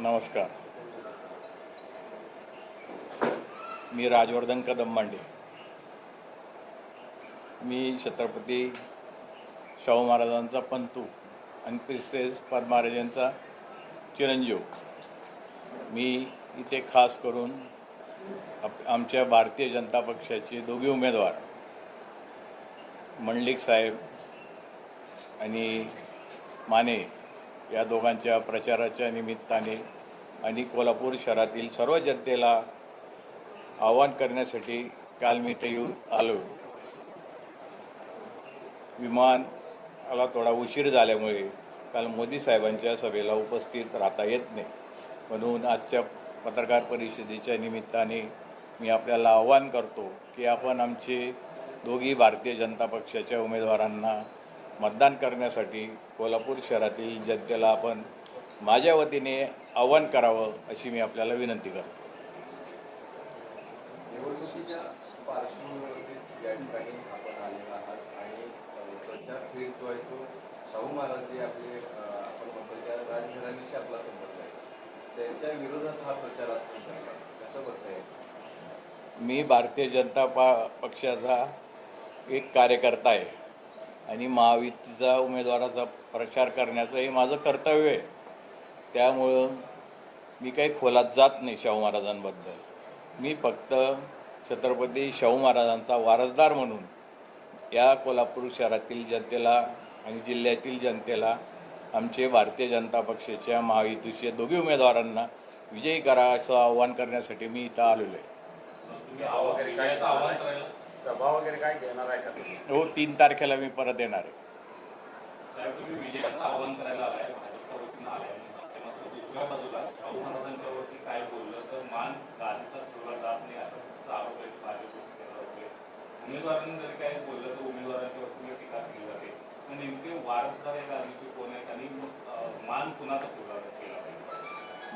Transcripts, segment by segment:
नमस्कार. मी राजवर्धन कदम मांडे. मी छत्रपती शाहू महाराजांचा पंतू आणि प्रिन्सेस पद महाराजांचा चिरंजीव. मी इथे खास करून आप आमच्या भारतीय जनता पक्षाचे दोघे उमेदवार मंडलिक साहेब आणि माने या दोघांच्या प्रचाराच्या निमित्ताने आणि कोल्हापूर शहरातील सर्व जनतेला आवाहन करण्यासाठी काल मी इथे येऊन आलो. विमानाला थोडा उशीर झाल्यामुळे काल मोदी साहेबांच्या सभेला उपस्थित राहता येत नाही. म्हणून आजच्या पत्रकार परिषदेच्या निमित्ताने मी आपल्याला आव्हान करतो की आपण आमचे दोघी भारतीय जनता पक्षाच्या उमेदवारांना मतदान करण्यासाठी कोल्हापूर शहरातील जनतेला आपण माझ्या वतीने आव्हान करावं अशी मी आपल्याला विनंती करतो. निवडणुकीच्या पार्श्वभूमीवरतीच या ठिकाणी आपण आलेलो आहात आणि अ, प्रचार फील्ड जो आहे तो शाहू महाराज जे आपले अ, आपण म्हणतो त्या राजघराण्याशी आपला संबंध आहे. त्यांच्या विरोधात हा प्रचार आपण करता कसं बघताय? मी भारतीय जनता पा पक्षाचा एक कार्यकर्ता आहे. आणि महायुतीचा उमेदवाराचा प्रचार करण्याचं हे माझं कर्तव्य आहे. त्यामुळं मी काही खोलात जात नाही शाहू महाराजांबद्दल. मी फक्त छत्रपती शाहू महाराजांचा वारसदार म्हणून या कोल्हापूर शहरातील जनतेला आणि जिल्ह्यातील जनतेला आमचे भारतीय जनता पक्षाच्या महायुतीच्या दोघी उमेदवारांना विजयी करा असं आव्हान करण्यासाठी मी इथं आलेलो आहे. सभा वगैरे काय घेणार आहे का हो तीन तारखेला मी परत येणार आहे.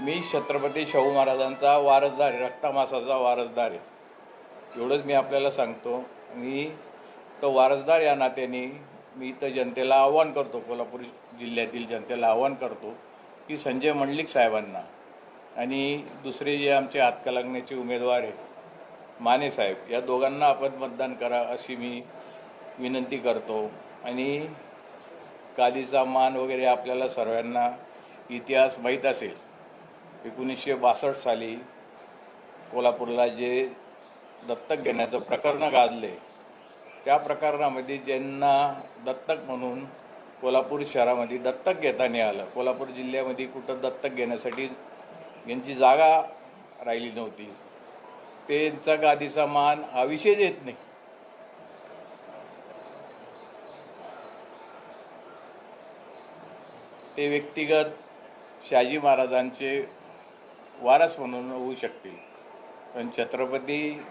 मी छत्रपती शाहू महाराजांचा वारसदार आहे रक्तामासाचा वारसदार आहे. एवढंच मी आपल्याला सांगतो. मी तर वारसदार या नात्याने मी तर जनतेला आव्हान करतो. कोल्हापूर जिल्ह्यातील जनतेला आव्हान करतो की संजय मंडलिक साहेबांना आणि दुसरे जे आमचे हातकलागण्याचे उमेदवार आहे माने साहेब या दोघांना आपण मतदान करा अशी मी विनंती करतो. आणि कादीचा मान वगैरे आपल्याला सर्वांना इतिहास माहीत असेल. एकोणीसशे बासष्ट साली कोल्हापूरला जे दत्तक घेण्याचं प्रकरण गाजले. त्या प्रकरणामध्ये ज्यांना दत्तक म्हणून कोल्हापूर शहरामध्ये दत्तक घेताना आलं. कोल्हापूर जिल्ह्यामध्ये कुठं दत्तक घेण्यासाठी यांची जागा राहिली नव्हती त्यांचा गादीचा मान हा विषयच येत नाही. ते व्यक्तिगत शहाजी महाराजांचे वारस म्हणून होऊ शकतील. पण छत्रपती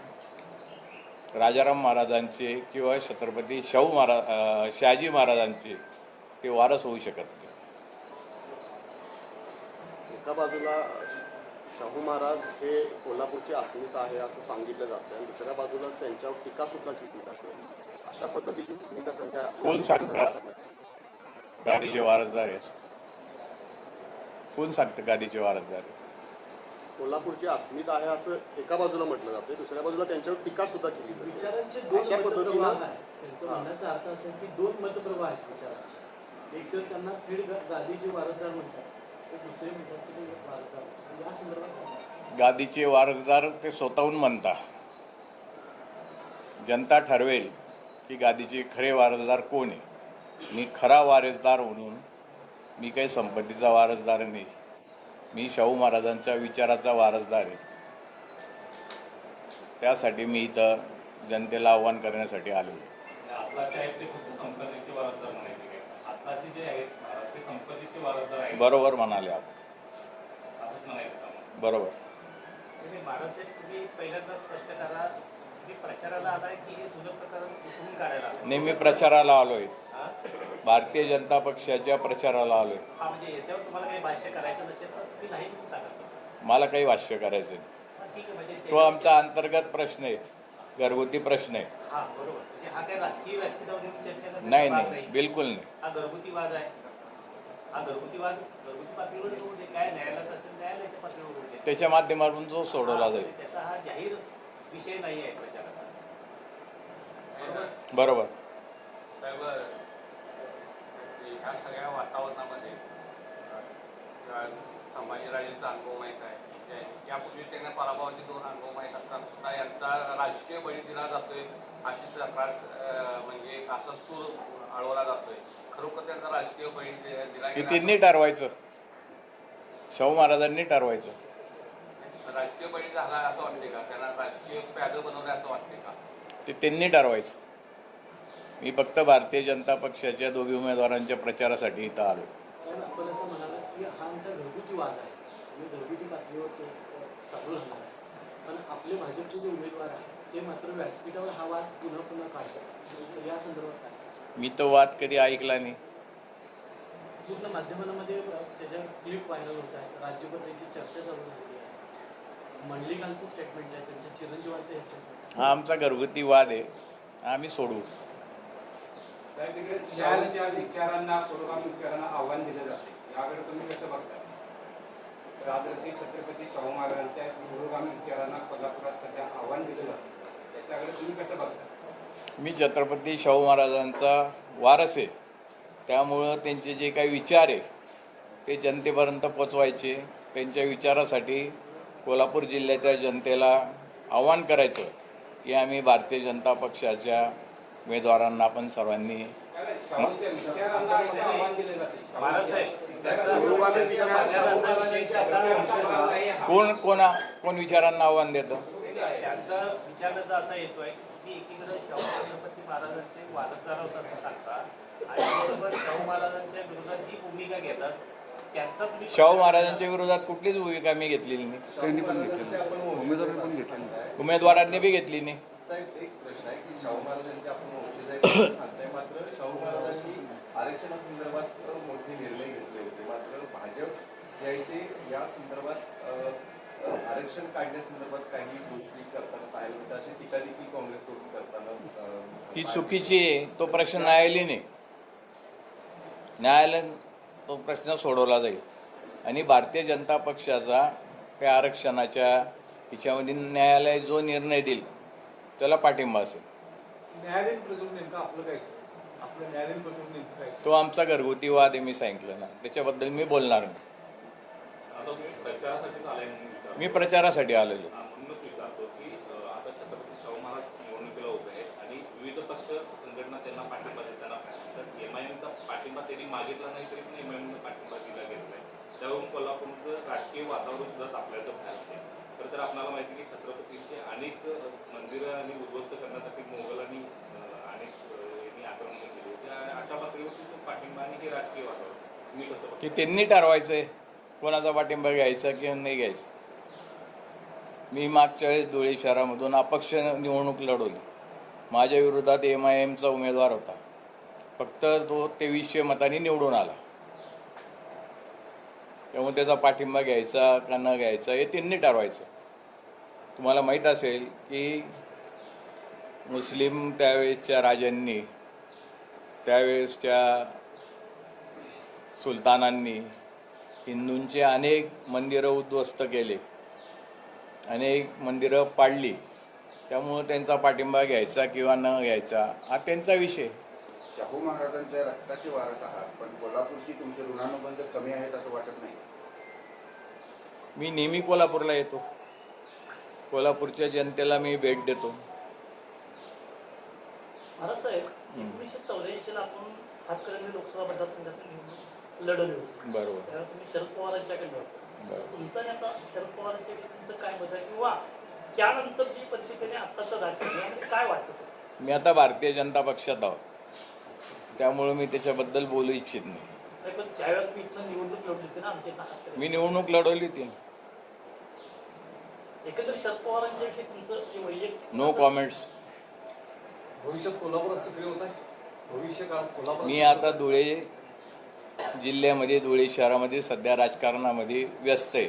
राजाराम महाराजांचे किंवा छत्रपती शाहू महाराज शहाजी महाराजांचे ते वारस होऊ शकत नाही. एका बाजूला शाहू महाराज हे कोल्हापूरची अस्मिता आहे असं सांगितलं जातं आणि दुसऱ्या बाजूला त्यांच्यावर टीका सुद्धा केली जाते अशा पद्धतीची त्यांच्या कोण सांगतं? गादीचे वारसदार आहेत. कोण सांगतं गादीचे वारसदार आहेत? कोल्हापूरची अस्मिता आहे असं एका बाजूला म्हटलं जातं दुसऱ्या बाजूला त्यांच्यावर टीका सुद्धा केली जाते. विचारांचे दोन अशा मतप्रवाह पद्धतीनं आहे त्यांचा म्हणण्याचा अर्थ असा की दोन मतप्रवाह आहेत विचारात एक तर त्यांना थेट गा- गादीचे वारसदार म्हणतात तर दुसरे म्हणतात की ते वारसदार या संदर्भात गादीचे वारसदार ते स्वतःहून म्हणता जनता ठरवेल की गादीचे खरे वारसदार कोण आहे? मी खरा वारसदार म्हणून मी काही संपत्तीचा वारसदार नाही. मी शाहू महाराजांच्या विचाराचा वारसदार आहे. त्यासाठी मी इथं जनतेला आव्हान करण्यासाठी आलो आहे. आताचे आहेत ते फक्त संपत्तीचे वारसदार म्हणायचे काय? आताचे जे आहेत महाराज ते संपत्तीचे वारसदार आहेत. बरोबर म्हणाले आपण? बरोबर. बाळासाहेब तुम्ही पहिल्यांदा स्पष्ट करा. की प्रचाराला आलाय की हे जुनं प्रकरण उकरून काढायला आलाय? नेहमी प्रचाराला आलो आहे? भारतीय जनता पक्षाच्या प्रचाराला आलो हा म्हणजे. मला काही भाष्य करायचं नाही म्हणजे तो ते- आमचा अंतर्गत प्रश्न आहे घरगुती प्रश्न आहे. हा बरोबर. म्हणजे हा नाही नाही बिलकुल नाही. हा हा त्याच्या माध्यमातून जो सोडवला जाईल. त्याचा हा जाहीर विषय नाही आहे प्रचाराचा. बरोबर. बरोबर. साहेब ह्या सगळ्या वातावरणामध्ये संभाजीराजेंचा अनुभव माहीत आहे. यापूर्वी त्यांना पराभवाचे दोन अनुभव माहीत असताना सुद्धा यांचा राजकीय बळी दिला जातोय अशी तक्रार म्हणजे असा सूर अडवला जातोय. खरोखर त्यांचा राजकीय बळी दि- दिला त्यांनी ठरवायचं? शाहू महाराजांनी ठरवायचं. राजकीय बळी झाला असं वाटते का? त्यांना राजकीय प्यादं बनवलं असं वाटते का? ते त्यांनी ठरवायचं? मी फक्त भारतीय जनता पक्षाच्या दोघी उमेदवारांच्या प्रचारासाठी इथं आलो. साहेब आपण आता म्हणाला की हा आमचा घरगुती वाद आहे. आम्ही घरगुती पातळीवर तो अ, चालू राहणार आहे. पण आपले भाजपचे जे उमेदवार आहेत ते मात्र व्यासपीठावर हा वाद पुन्हा पुन्हा काढतात तर या संदर्भात काय? मी तो वाद कधी ऐकला नाही. पूर्ण माध्यमांमध्ये अ, त्याच्या क्लिप व्हायरल होत आहेत. राज्यभर त्यांची चर्चा चालू झालेली आहे. मंडलिकांचं स्टेटमेंट आहे त्यांच्या चिरंजीवांचं हे स्टेटमेंट हा आमचा घरगुती वाद आहे. आम्ही तिकडे न्यायालयाच्या विचारांना पुरोगामी विचारांना आव्हान दिलं जाते. याकडे तुम्ही कसं बघता? राजर्षी छत्रपती शाहू महाराजांच्या पुरोगामी विचारांना कोल्हापुरात सध्या आव्हान दिलं जातं. त्याच्याकडे तुम्ही कसं बघता? मी छत्रपती शाहू महाराजांचा वारस आहे. त्यामुळं त्यांचे जे काही विचार आहे ते जनतेपर्यंत पोचवायचे. त्यांच्या विचारासाठी कोल्हापूर जिल्ह्याच्या जनतेला आव्हान करायचं की आम्ही भारतीय जनता पक्षाच्या उमेदवारांना आपण सर्वांनी कोण कोणा कोण विचारांना आव्हान देतं? त्यांचा विचाराचा असा येतोय की एकीकडे शाहू छत्रपती महाराजांचे वारसदार होत असं सांगतात आणि बरोबर शाहू महाराजांच्या विरोधात जी भूमिका घेतात त्यांचा तुम्ही शाहू महाराजांच्या विरोधात कुठलीच भूमिका मी घेतलेली नाही. त्यांनी पण उमेदवार पण घेतले उमेदवारांनी बी घेतली नाही. शाहू महाराजांची आपण वंशज सांगताय मात्र शाहू महाराजांनी आरक्षणासंदर्भात मोठे निर्णय घेतले होते. मात्र भाजप जे आहे ते या संदर्भात आरक्षण काढण्यासंदर्भात काही गोष्टी करताना पाहिलं होतं अशी टीका देखील काँग्रेसकडून करताना ती चुकीची तो प्रश्न न्यायालयाने न्यायालय तो प्रश्न सोडवला जाईल. आणि भारतीय जनता पक्षाचा त्या आरक्षणाच्या हिच्यामध्ये न्यायालय जो निर्णय देईल त्याला पाठिंबा असेल. न्यायालयीन प्रकरण नेमकं आपलं काय आपलं न्यायालयीन प्रकरण नेमकं काय तो आमचा घरगुती वाद आहे मी सांगितलं ना. त्याच्याबद्दल मी बोलणार नाही. मी प्रचारासाठी आलेलो हा, म्हणूनच विचारतो की अ, आता छत्रपती शाहू महाराज निवडणुकीला उभे आहे आणि विविध पक्ष संघटना त्यांना पाठिंबा देताना तर एम आय एमचा पाठिंबा त्यांनी मागितला नाही तरी पण एम आय एमचा पाठिंबा दिला गेलेला आहे त्यावरून कोल्हापूरचं राजकीय वातावरण सुद्धा तापल्याचं बाहेर आहे तर तर आपल्याला माहिती आहे की छत्रपतींचे अनेक अ, मंदिरं आणि उद्ध्वस्त करण्यासाठी मोगलांनी अ, अनेक अ, यांनी आक्रमण केली होती आणि अशा पातळीवरती तो पाठिंबा आणि हे राजकीय वातावरण तुम्ही कसं बघता? की त्यांनी ठरवायचं आहे कोणाचा पाठिंबा घ्यायचा किंवा नाही घ्यायचा. मी मागच्या वेळेस धुळे शहरामधून अपक्ष निवडणूक लढवली. माझ्या विरोधात एम आय एमचा उमेदवार होता. फक्त तो तेवीसशे मतांनी निवडून आला. त्यामुळे त्याचा पाठिंबा घ्यायचा का न घ्यायचा हे त्यांनी ठरवायचं. तुम्हाला माहीत असेल की मुस्लिम त्यावेळेसच्या राजांनी त्यावेळेसच्या सुलतानांनी हिंदूंचे अनेक मंदिरं उद्ध्वस्त केले. अनेक मंदिरं पाडली. त्यामुळं त्यांचा पाठिंबा घ्यायचा किंवा न घ्यायचा हा त्यांचा विषय. शाहू महाराजांच्या रक्ताचे वारस आहात पण कोल्हापूरशी तुमचे ऋणानुबंध कमी आहेत असं वाटत नाही. मी नेहमी कोल्हापूरला येतो. कोल्हापूरच्या जनतेला मी भेट देतो. महाराजसाहेब एकोणीसशे चौऱ्याऐंशीला आपण हातकर्णी लोकसभा मतदारसंघातून निवडणूक लढवली होती. बरोबर. तुम्ही शरद पवारांच्याकडे बरोबर. तुमचं शरद पवारांच्याकडे तुमचं काय मत आहे? किंवा त्यानंतर जी परिस्थिती आहे आत्ताचं राजकारण यामध्ये काय वाटतं तुम्हाला? मी आता भारतीय जनता पक्षात आहोत. त्यामुळं मी त्याच्याबद्दल बोलू इच्छित नाही. नाही, पण त्यावेळेस मी निवडणूक लढली होती ना आमच्या इथं हातकर्णी. मी निवडणूक लढवली ती एकंदर शरद पवारांच्या विषयी तुमचं जे वैयक्तिक नो कॉमेंट्स भविष्यात कोल्हापुरात सक्रिय होत आहे? भविष्य काळात कोल्हापूर मी आता धुळे जिल्ह्यामध्ये धुळे शहरामध्ये सध्या राजकारणामध्ये व्यस्त आहे.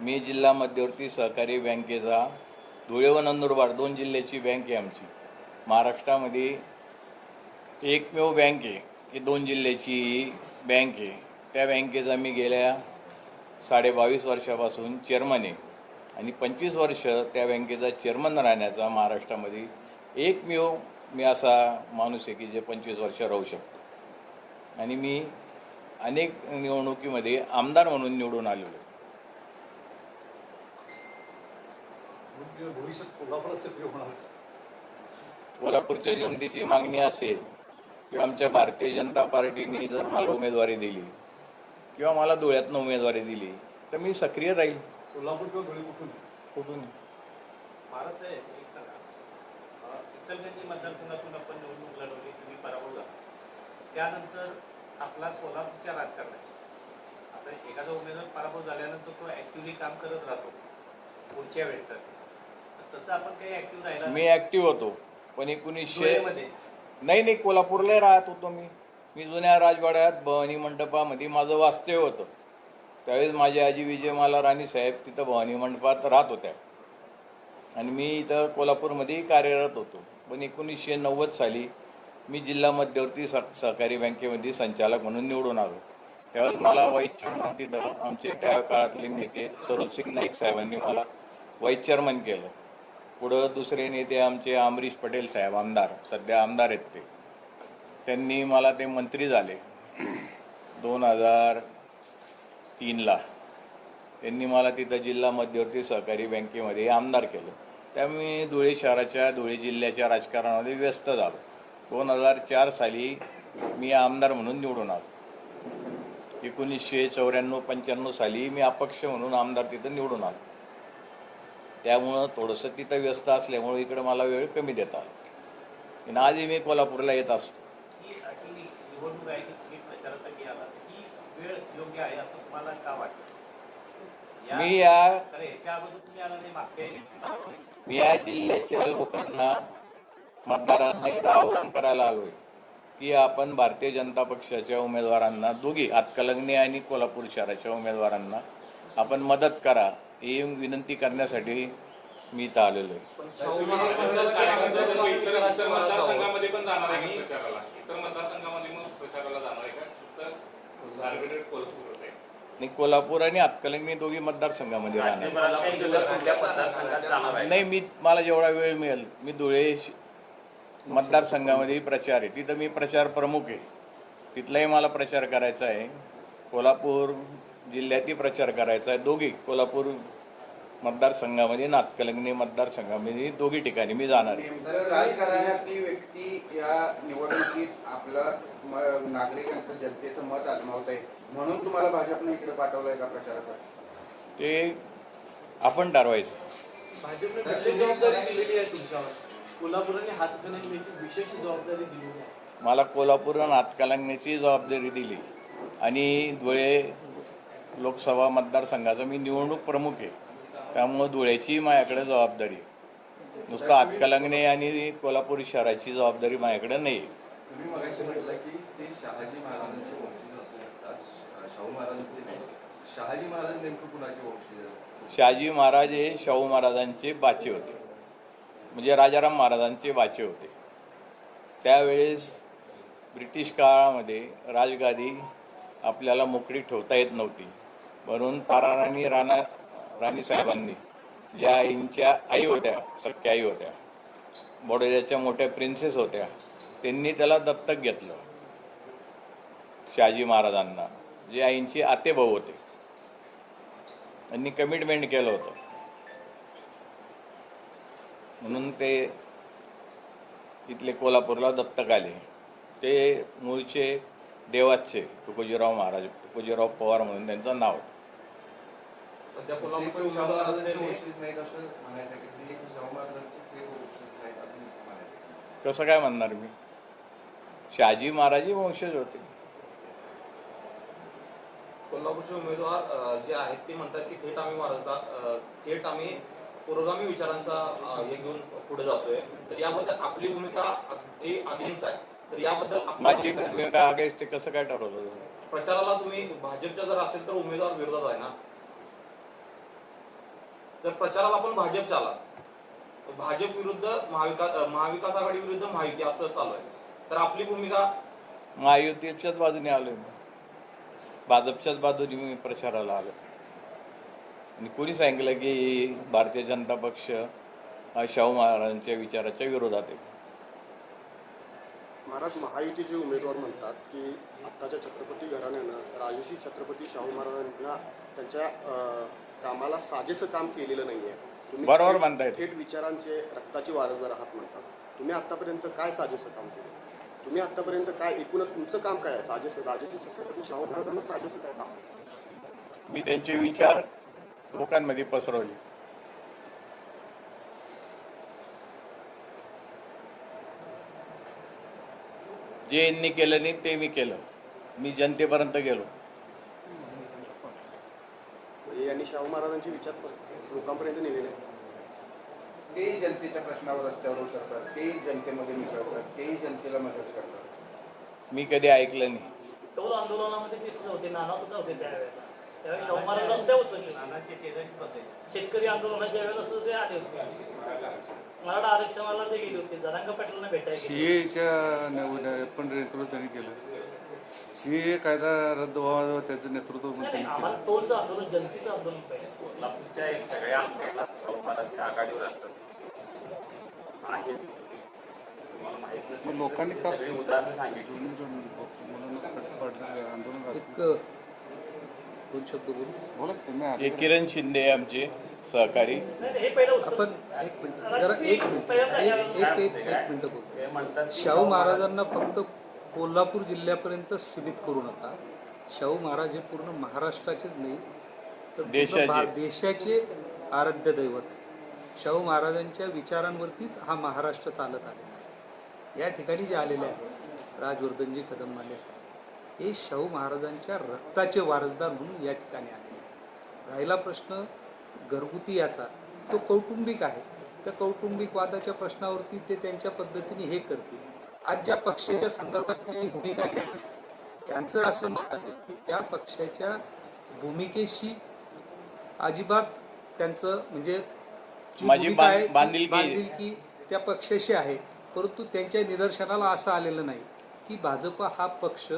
मी जिल्हा मध्यवर्ती सहकारी बँकेचा धुळे व नंदुरबार दोन जिल्ह्याची बँक आहे आमची. महाराष्ट्रामध्ये एकमेव बँक आहे ही दोन जिल्ह्याची बँक आहे. त्या बँकेचा मी गेल्या साडे बावीस वर्षापासून चेअरमन आहे आणि पंचवीस वर्ष त्या बँकेचा चेअरमन राहण्याचा महाराष्ट्रामध्ये एकमेव मी असा माणूस आहे की जे पंचवीस वर्ष राहू शकतो. आणि मी अनेक निवडणुकीमध्ये आमदार म्हणून निवडून आलेलो आहे. कोल्हापूरच्या जनतेची मागणी असेल किंवा आमच्या भारतीय जनता पार्टीने जर मला उमेदवारी दिली किंवा मला धुळ्यातनं उमेदवारी दिली तर मी सक्रिय राहील. कोल्हापूर किंवा धुळे कुठून? कुठून? त्यानंतर आपला कोल्हापूरच्या राजकारणात. आता एखादा उमेदवार पराभव झाल्यानंतर तो ऍक्टिव्हली काम करत राहतो पुढच्या वेळेसाठी तर तसं आपण काही ऍक्टिव्ह राहिला मी ऍक्टिव्ह होतो पण एकोणीसशे नाही नाही कोल्हापूरला राहत होतो मी. मी जुन्या राजवाड्यात भवानी मंडपामध्ये माझं वास्तव्य होतं. त्यावेळेस माझी आजी विजयमाला राणी साहेब तिथं भवानी मंडपात राहत होत्या. आणि मी इथं कोल्हापूरमध्येही कार्यरत होतो. पण एकोणीसशे नव्वद साली मी जिल्हा मध्यवर्ती सहकारी बँकेमध्ये संचालक म्हणून निवडून आलो. त्यावेळेस मला व्हाईस चेअरमन तिथं आमचे त्या काळातले नेते स्वरूपसिंग नाईक साहेबांनी मला व्हाईस चेअरमन केलं. पुढं दुसरे नेते आमचे अमरीश पटेल साहेब आमदार सध्या आमदार आहेत ते. त्यांनी मला ते मंत्री झाले. दोन हजार तीनला त्यांनी मला तिथं जिल्हा मध्यवर्ती सहकारी बँकेमध्ये आमदार केलं. त्यामुळे धुळे शहराच्या धुळे जिल्ह्याच्या राजकारणामध्ये व्यस्त झालो. दोन हजार चार साली मी आमदार म्हणून निवडून आलो. एकोणीसशे चौऱ्याण्णव पंच्याण्णव साली मी अपक्ष म्हणून आमदार तिथं निवडून आलो. त्यामुळं थोडंसं तिथं व्यस्त असल्यामुळे इकडं मला वेळ कमी देता आणि आजही मी कोल्हापूरला येत असतो. मी या. मी या जिल्ह्याच्या लोकांना मतदारांना एक आवाहन करायला आलोय. की आपण भारतीय जनता पक्षाच्या उमेदवारांना दोघी हातकलंगणे आणि कोल्हापूर शहराच्या उमेदवारांना आपण मदत करा ही विनंती करण्यासाठी मी इथं आलेलो आहे. कोल्हापूर आणि हातकलंगणे दोघी मतदारसंघामध्ये राहणार. नाही मी मला जेवढा वेळ मिळेल मी धुळे मतदारसंघामध्ये प्रचार आहे. तिथं मी प्रचार प्रमुख आहे. तिथलाही मला प्रचार करायचा आहे. कोल्हापूर जिल्ह्यातही प्रचार करायचा आहे. दोघी कोल्हापूर मतदारसंघामध्ये नातकलंगणी मतदारसंघामध्ये दोघी ठिकाणी मी जाणार आहे. राजकारणातली व्यक्ती या निवडणुकीत आपलं म- नागरिकांचं जनतेचं मत आजमावत आहे. म्हणून तुम्हाला भाजपने इकडे पाठवलंय का प्रचारासाठी ते आपण ठरवायचं. भाजपने विशेष जबाबदारी कोल्हापुराने विशेष दिलेली आहे मला कोल्हापूर आणि हातकलंगण्याची जबाबदारी दिली आणि धुळे लोकसभा मतदारसंघाचा मी निवडणूक प्रमुख आहे त्यामुळं धुळ्याची माझ्याकडे जबाबदारी आहे. नुसतं हातकलंगणे आणि कोल्हापूर शहराची जबाबदारी माझ्याकडे नाही आहे. तुम्ही मगाशी म्हटलं की ते शहाजी महाराजांचे वंशज असू शकतात श- शाहू महाराजांचे नाही शहाजी महाराज नेमकं कुणाचे वंशज आहेत? शहाजी महाराज हे शाहू महाराजांचे बाचे होते म्हणजे राजाराम महाराजांचे वाचे होते. त्यावेळेस ब्रिटिश काळामध्ये राजगादी आपल्याला मोकळी ठेवता येत नव्हती. म्हणून ताराराणी राणा राणी साहेबांनी ज्या आईंच्या आई होत्या सख्या आई होत्या बडोद्याच्या मोठ्या प्रिन्सेस होत्या त्यांनी त्याला दत्तक घेतलं. शहाजी महाराजांना जे आईंचे आतेभाऊ होते. त्यांनी कमिटमेंट केलं होतं. म्हणून ते इथले कोल्हापूरला दत्तक आले. ते मूळचे देवाचे तुकोजीराव महाराज तुकोजीराव पवार म्हणून त्यांचं नाव होतं. सध्या असलेले कसं काय म्हणणार मी? शहाजी महाराजही वंशज होते. कोल्हापूरचे उमेदवार अ, जे आहेत ते म्हणतात की थेट आम्ही महाराज अ, थेट आम्ही पुरोगामी विचारांचा हे घेऊन पुढे जातोय. तर याबद्दल आपली भूमिका अगदी अगेन्स्ट आहे. तर याबद्दल माझी भूमिका ते कसं काय ठरवलं प्रचाराला तुम्ही भाजपच्या जर असेल तर उमेदवार विरोधात आहे ना? जर प्रचाराला आपण भाजपच्या आला तर भाजप विरुद्ध महाविकास महाविकास आघाडी विरुद्ध महायुती असं चालू आहे. तर आपली भूमिका? महायुतीच्याच बाजूने आलोय भाजपच्याच बाजूने मी प्रचाराला आलो आणि कोणी सांगितलं की भारतीय जनता पक्ष हा शाहू महाराजांच्या विचाराच्या विरोधात आहे. महाराज महायुतीचे उमेदवार म्हणतात की आत्ताच्या छत्रपती घराण्यानं राजर्षी छत्रपती शाहू महाराजांना त्यांच्या कामाला साजेसं काम केलेलं नाहीये. तुम्ही बरोबर म्हणतायत. थेट विचारांचे रक्ताची वारसदार आहात म्हणतात तुम्ही आतापर्यंत काय साजेसं काम केलं? तुम्ही आतापर्यंत काय एकूणच तुमचं काम काय आहे? साजेसं राजर्षी छत्रपती शाहू महाराजांना साजेसं काय काम मी त्यांचे विचार लोकांमध्ये पसरवले. जे यांनी केलं नाही ते मी केलं. मी जनतेपर्यंत गेलो. म्हणजे यांनी शाहू महाराजांचे विचार लोकांपर्यंत नेलेले. तेही जनतेच्या प्रश्नावर रस्त्यावर उतरतात तेही जनतेमध्ये मिसळतात तेही जनतेला मदत करतात. मी कधी ऐकलं नाही. टोल आंदोलनामध्ये दिसले होते नाना सुद्धा होते त्यावेळेला. त्यावेळी महाराज रस्त्यावर उतरले नानाचे शेजारी बसायचे शेतकरी आंदोलनाच्या वेळेला सुद्धा ते आले होते मराठा आरक्षणाला ते गेले होते जरांग पाटलांना भेटायला गेले. सीएच्या पण नेतृत्व त्यांनी केलं सीए कायदा रद्द व्हावा त्याचं नेतृत्व पण त्यांनी केलं आम्हाला टोलचं आंदोलन जनतेचं आंदोलन पाहिजे कोल्हापूरच्या एक सगळ्या महाराज आघाडीवर असतात आहे तुम्हाला माहीत नसेल मग लोकांनी तर का सगळी उदाहरणं सांगितली म्हणून आंदोलन. एक दोन शब्द बोलू? बोला हे किरण शिंदे आमचे सहकारी. आपण एक मिनिट जरा एक मिनिट एक एक मिनिट बोलतो. शाहू महाराजांना फक्त कोल्हापूर जिल्ह्यापर्यंत सीमित करू नका. शाहू महाराज हे पूर्ण महाराष्ट्राचेच नाही तर देशाचे. आराध्य दैवत. शाहू महाराजांच्या विचारांवरतीच हा महाराष्ट्र चालत आलेला आहे. या ठिकाणी जे आलेले आहेत राजवर्धनजी कदम माने साहेब. हे शाहू महाराजांच्या रक्ताचे वारसदार म्हणून या ठिकाणी आलेले आहेत. राहिला प्रश्न घरगुती याचा. तो कौटुंबिक आहे. त्या कौटुंबिक वादाच्या प्रश्नावरती ते त्यांच्या पद्धतीने हे करतील. आज ज्या पक्षाच्या संदर्भात भूमिका घेतली त्यांचं असं मत आहे की त्या पक्षाच्या भूमिकेशी अजिबात त्यांचं म्हणजे बांधिलकी त्या पक्षाशी आहे. परंतु त्यांच्या निदर्शनाला असं आलेलं नाही की भाजप हा पक्ष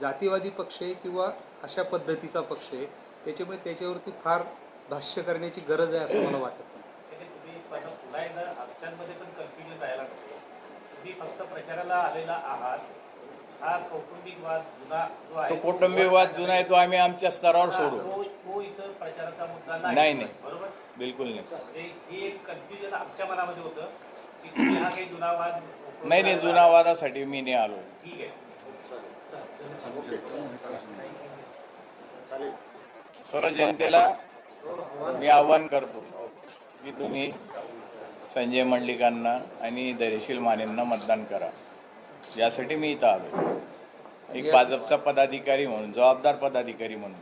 जातीवादी पक्ष आहे किंवा अशा पद्धतीचा पक्ष आहे त्याच्यामुळे त्याच्यावरती फार भाष्य करण्याची गरज आहे असं मला वाटत नाही. ते तुम्ही फक्त प्रचाराला आलेला आहात. हा कौटुंबिक वाद जुना जो तो आहे कौटुंबिक वाद जुना आहे तो आम्ही आमच्या स्तरावर सोडू. तो तो इथं प्रचाराचा मुद्दा नाही, नाही नाही. बरोबर? बिलकुल नाही. ते ही एक कन्फ्युजन आमच्या मनामध्ये होतं की तुम्ही हा काही जुना वाद नाही नाही जुना वादासाठी मी नाही आलो. ठीक आहे. सर्व जनतेला मी आव्हान करतो की तुम्ही संजय मंडलिकांना आणि धैर्यशील मानेंना मतदान करा. यासाठी मी इथं आलो एक भाजपचा पदाधिकारी म्हणून जबाबदार पदाधिकारी म्हणून.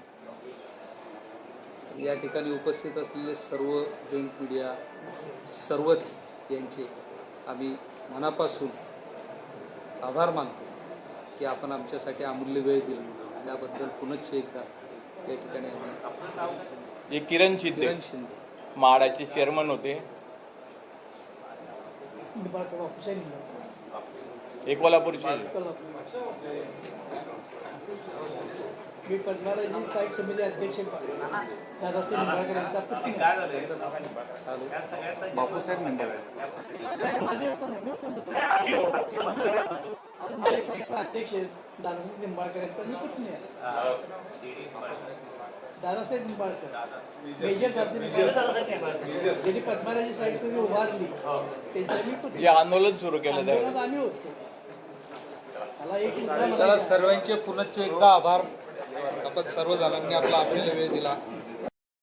या ठिकाणी उपस्थित असलेले सर्व प्रिंट मीडिया सर्वच यांचे आम्ही मनापासून आभार मानतो. की आपण आमच्यासाठी अमूल्य वेळ दिला. त्याबद्दल पुनश्च एकदा या ठिकाणी आम्ही हे किरण शिंदे. किरण शिंदे. म्हाडाचे चेअरमन होते. हे कोल्हापूरचे. मी पद्माराजी साहित्य समिती अध्यक्ष दादासाहेब निंबाळकर यांचा आणि काय झालं या सगळ्यांचा बापूसाहेब मेंबर अध्यक्ष दादासाहेब निंबाळकर यांचा मी पत्नी आहे दादासाहेब निंबाळकर. मेजर ज्यांनी पद्माराजी साहित्य उभारली त्यांच्या आंदोलन सुरू केलं आम्ही होतो. मला एक चला. सर्वांचे पुनश्च एकदा आभार. आपण सर्व जणांनी आपला अमूल्य वेळ दिला.